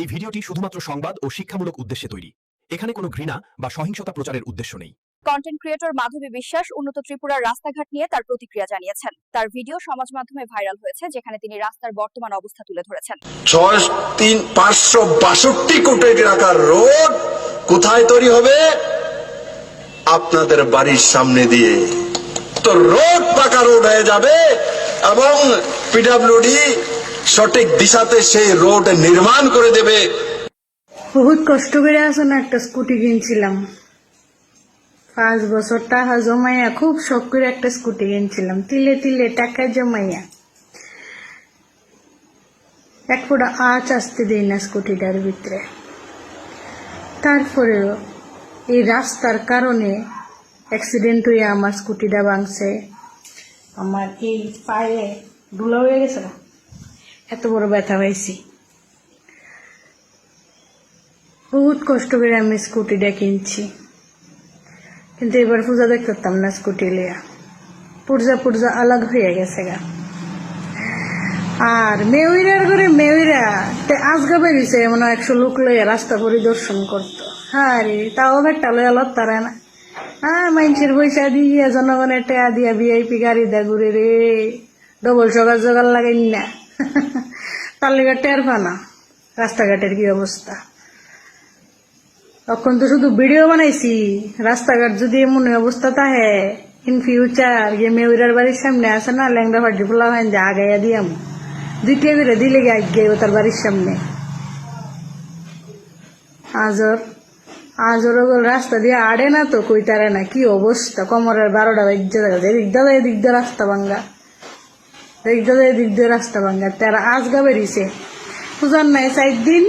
এই ভিডিওটি শুধুমাত্র সংবাদ ও শিক্ষামূলক উদ্দেশ্যে তৈরি। এখানে কোনো ঘৃণা বা সহিংসতা প্রচারের উদ্দেশ্য নেই। কন্টেন্ট ক্রিয়েটর মাধবী বিশ্বাস উন্নত ত্রিপুরার রাস্তাঘাট নিয়ে তার প্রতিক্রিয়া জানিয়েছেন। তার ভিডিও সমাজ মাধ্যমে ভাইরাল হয়েছে যেখানে তিনি রাস্তার বর্তমান অবস্থা তুলে ধরেছেন। ছয় তিন পাঁচশো বাষট্টি কোটি টাকার রোড কোথায় তৈরি হবে? আপনাদের বাড়ির সামনে দিয়ে। তো রোড পাকা রোড হয়ে যাবে এবং পিডাব্লিউডি সঠিক দিশাতে সেই রোড নির্মাণ করে দেবে। বহুত কষ্ট করে আসো না একটা স্কুটি কিনছিলাম। পাঁচ বছর টাকা জমাইয়া, খুব শখ করে একটা স্কুটি কিনছিলাম। তিলে তিলে টাকা জমাইয়া। এক ফোটা আঁচ আসতে দেই না স্কুটিটার ভিতরে। তারপরেও এই রাস্তার কারণে অ্যাক্সিডেন্ট হয়ে আমার স্কুটিটা ভাঙছে। আমার এই পায়ে ধুলা হয়ে গেছে না। এত বড় ব্যথা পাইছি। বহুত কষ্ট করে আমি স্কুটিটা কিনছি। কিন্তু এবার পূজা দেখতে পারতাম না স্কুটি লিয়া পুরজা পুরজা আলাগ হয়ে গেছে গা। আর মেউইরার করে মেউইরা, তে আজগা বেরিয়েছে এমন একশো লোক লইয়া রাস্তা পরিদর্শন করতো। হ্যাঁ রে তাও একটা লইয়া লত তারা না। হ্যাঁ মানুষের পয়সা দিয়ে জনগণের টেয়া দিয়া ভিআইপি গাড়ি দা ঘুরে রে। ডবল সকাল সকাল লাগাই না। তার লেগে টের পানা রাস্তাঘাটের কি অবস্থা। তখন তো শুধু ভিডিও বানাইছি, রাস্তাঘাট যদি এমন অবস্থা তাহে ইন ফিউচার গিয়ে মেউরার বাড়ির সামনে আছে না, ল্যাংড়া ফাটি ফুলা হয়, যে আগাইয়া দিয়াম দুইটা করে দিলে গে আগে তার বাড়ির সামনে। আজর আজর ওগুলো রাস্তা দিয়ে আড়ে না তো কই তারে না, কি অবস্থা, কমরের বারোটা বাজ্য দেখা যায় এদিক রাস্তা ভাঙ্গা। এদিক দিক দিয়ে রাস্তা ভাঙ্গা তারা আজ গা বেরিয়েছে পূজার নাই চার দিন